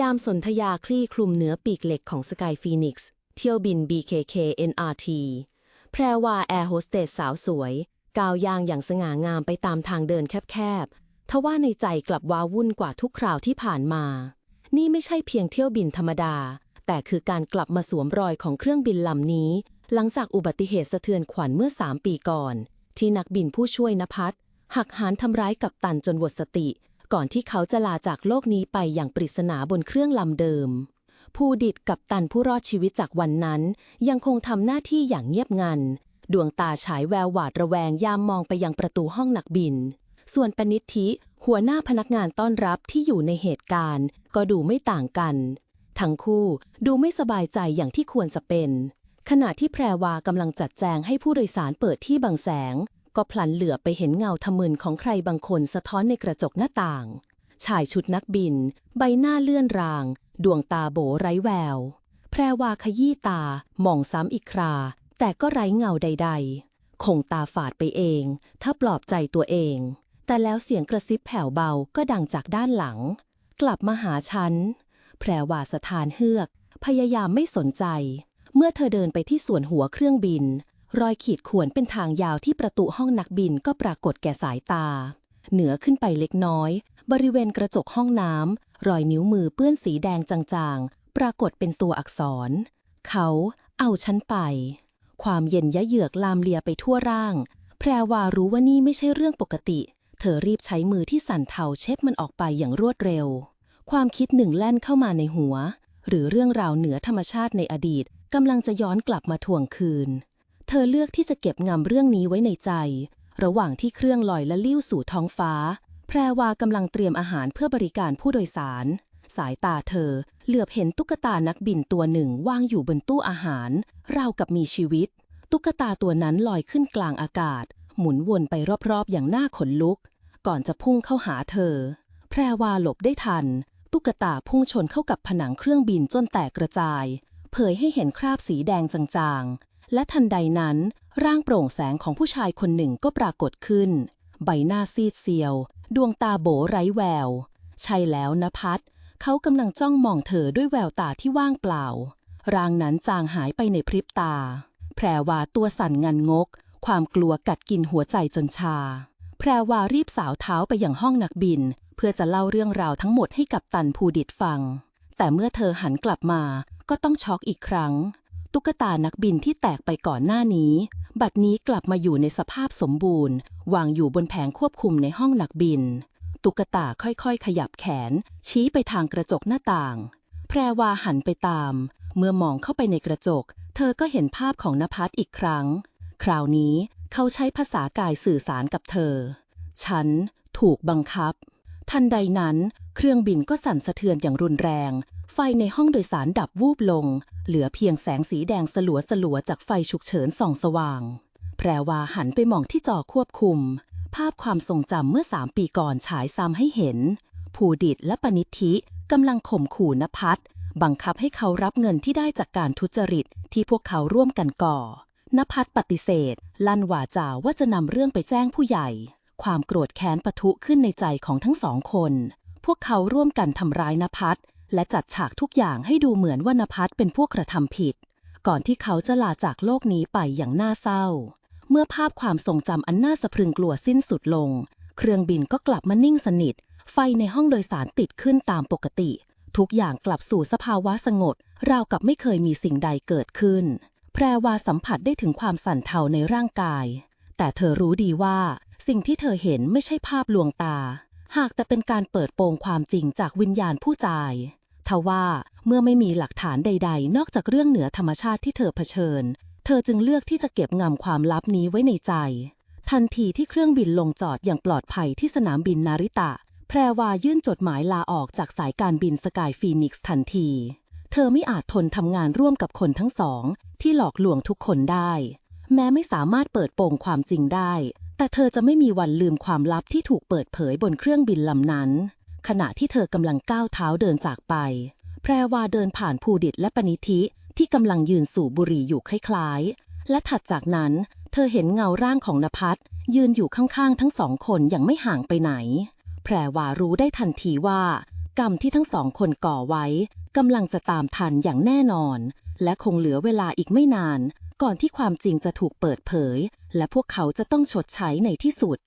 ยามสนธยาคลี่คลุมเหนือปีกเหล็กของสกายฟีนิกซ์เที่ยวบิน BKK NRT แพรวาแอร์โฮสเตสสาวสวย ก้าวย่างอย่างสง่างามไปตามทางเดินแคบๆทว่าในใจกลับว้าวุ่นกว่าทุกคราวที่ผ่านมา นี่ไม่ใช่เพียงเที่ยวบินธรรมดา แต่คือการกลับมาสวมรอยของเครื่องบินลำนี้ หลังจากอุบัติเหตุสะเทือนขวัญเมื่อ 3 ปีก่อน ที่นักบินผู้ช่วยนภัสหักหานทำร้ายกับตันจนหมดสติ ก่อนที่เขาจะลาจากโลกนี้ไปอย่างปริศนาบนเครื่องลำเดิมผู้ดิดกับตันผู้รอดชีวิตจากวันนั้น ยังคงทำหน้าที่อย่างเงียบงัน ดวงตาฉายแววหวาดระแวงยามมองไปยังประตูห้องนักบิน ส่วนปนิธิหัวหน้าพนักงานต้อนรับที่อยู่ในเหตุการณ์ ก็ดูไม่ต่างกัน ทั้งคู่ดูไม่สบายใจอย่างที่ควรจะเป็น ขณะที่แพรวากำลังจัดแจงให้ผู้โดยสารเปิดที่บังแสง ก็พลันเหลือไปเห็นเงาทะมึนของใครบางคนสะท้อนในกระจกหน้าต่าง ชายชุดนักบิน ใบหน้าเลื่อนราง ดวงตาโบไร้แวว แพรวาขยี้ตา มองซ้ำอีกครา แต่ก็ไร้เงาใด ๆ คงตาฝาดไปเอง ถ้าปลอบใจตัวเอง แต่แล้วเสียงกระซิบแผ่วเบาก็ดังจากด้านหลัง กลับมาหาฉัน แพรวาสถานเฮือก พยายามไม่สนใจ เมื่อเธอเดินไปที่ส่วนหัวเครื่องบิน รอยขีดข่วนเป็นทางยาวที่ประตูห้องนักบินก็ปรากฏแก่สายตา เหนือขึ้นไปเล็กน้อย บริเวณกระจกห้องน้ำรอยนิ้วมือเปื้อนสีแดงจางๆ ปรากฏเป็นตัวอักษร เขาเอาฉันไป ความเย็นยะเยือกลามเลียไปทั่วร่าง แพรวารู้ว่านี่ไม่ใช่เรื่องปกติ เธอรีบใช้มือที่สั่นเทาเช็ดมันออกไปอย่างรวดเร็ว ความคิดหนึ่งแล่นเข้ามาในหัว หรือเรื่องราวเหนือธรรมชาติในอดีตกำลังจะย้อนกลับมาทวงคืน ธอเลือกที่จะเก็บงำเรื่องนี้ไว้ในใจ ระหว่างที่เครื่องลอยและลิ้วสู่ท้องฟ้า แพรวากำลังเตรียมอาหารเพื่อบริการผู้โดยสาร สายตาเธอเหลือบเห็นตุ๊กตานักบินตัวหนึ่งวางอยู่บนตู้อาหาร ราวกับมีชีวิต ตุ๊กตาตัวนั้นลอยขึ้นกลางอากาศ หมุนวนไปรอบๆ อย่างน่าขนลุก ก่อนจะพุ่งเข้าหาเธอ แพรวาหลบได้ทัน ตุ๊กตาพุ่งชนเข้ากับผนังเครื่องบินจนแตกกระจาย เผยให้เห็นคราบสีแดงจางๆ และทันใดนั้น ร่างโปร่งแสงของผู้ชายคนหนึ่งก็ปรากฏขึ้น ใบหน้าซีดเซียว ดวงตาโบไร้แวว ใช่แล้วนภัสเขากำลังจ้องมองเธอด้วยแววตาที่ว่างเปล่า ร่างนั้นจางหายไปในพริบตา แพรวาตัวสั่นงันงก ความกลัวกัดกินหัวใจจนชา แพรวารีบสาวเท้าไปยังห้องนักบิน เพื่อจะเล่าเรื่องราวทั้งหมดให้กับตันภูดิตฟัง แต่เมื่อเธอหันกลับมาก็ต้องช็อกอีกครั้ง ตุ๊กตานักบินที่แตกไปก่อนหน้านี้ บัดนี้กลับมาอยู่ในสภาพสมบูรณ์ วางอยู่บนแผงควบคุมในห้องนักบิน ตุ๊กตาค่อยๆ ขยับแขน ชี้ไปทางกระจกหน้าต่าง แพรวาหันไปตาม เมื่อมองเข้าไปในกระจก เธอก็เห็นภาพของนภัสอีกครั้ง คราวนี้เขาใช้ภาษากายสื่อสารกับเธอ ฉันถูกบังคับ ทันใดนั้น เครื่องบินก็สั่นสะเทือนอย่างรุนแรง ไฟในห้องโดยสารดับวูบลง เหลือเพียงแสงสีแดงสลัวสลัวจากไฟฉุกเฉินส่องสว่าง แพรวาหันไปมองที่จอควบคุม ภาพความทรงจำเมื่อสามปีก่อนฉายซ้ำให้เห็น ภูดิตและปนิธิกำลังข่มขู่นภัสบังคับให้เขารับเงินที่ได้จากการทุจริตที่พวกเขาร่วมกันก่อนภัสปฏิเสธ ลั่นวาจาว่าจะนำเรื่องไปแจ้งผู้ใหญ่ ความโกรธแค้นปะทุขึ้นในใจของทั้งสองคน พวกเขาร่วมกันทำร้ายนภัส และจัดฉากทุกอย่างให้ดูเหมือนว่านภัสเป็นผู้กระทำผิด ก่อนที่เขาจะลาจากโลกนี้ไปอย่างน่าเศร้า เมื่อภาพความทรงจำอันน่าสะพรึงกลัวสิ้นสุดลง เครื่องบินก็กลับมานิ่งสนิท ไฟในห้องโดยสารติดขึ้นตามปกติ ทุกอย่างกลับสู่สภาวะสงบราวกับไม่เคยมีสิ่งใดเกิดขึ้น แพรวาสัมผัสได้ถึงความสั่นเทาในร่างกาย แต่เธอรู้ดีว่า สิ่งที่เธอเห็นไม่ใช่ภาพลวงตาหากแต่เป็นการเปิดโปงความจริงจากวิญญาณผู้จาย ทว่าเมื่อไม่มีหลักฐานใด ๆ นอกจากเรื่องเหนือธรรมชาติที่เธอเผชิญ เธอจึงเลือกที่จะเก็บงำความลับนี้ไว้ในใจ ทันทีที่เครื่องบินลงจอดอย่างปลอดภัยที่สนามบินนาริตะ แพรวายื่นจดหมายลาออกจากสายการบินสกายฟีนิกซ์ทันที เธอไม่อาจทนทำงานร่วมกับคนทั้งสอง ที่หลอกลวงทุกคนได้ แม้ไม่สามารถเปิดโปงความจริงได้ แต่เธอจะไม่มีวันลืมความลับที่ถูกเปิดเผยบนเครื่องบินลำนั้น ขณะที่เธอกำลังก้าวเท้าเดินจากไป แพรวาเดินผ่านภูดิตและปณิธิที่กำลังยืนสูบบุหรี่อยู่คล้ายๆ และถัดจากนั้นเธอเห็นเงาร่างของนภัสยืนอยู่ข้างๆ ทั้งสองคนอย่างไม่ห่างไปไหน แพรวารู้ได้ทันทีว่า กรรมที่ทั้งสองคนก่อไว้กำลังจะตามทันอย่างแน่นอน และคงเหลือเวลาอีกไม่นาน ก่อนที่ความจริงจะถูกเปิดเผย และพวกเขาจะต้องชดใช้ในที่สุด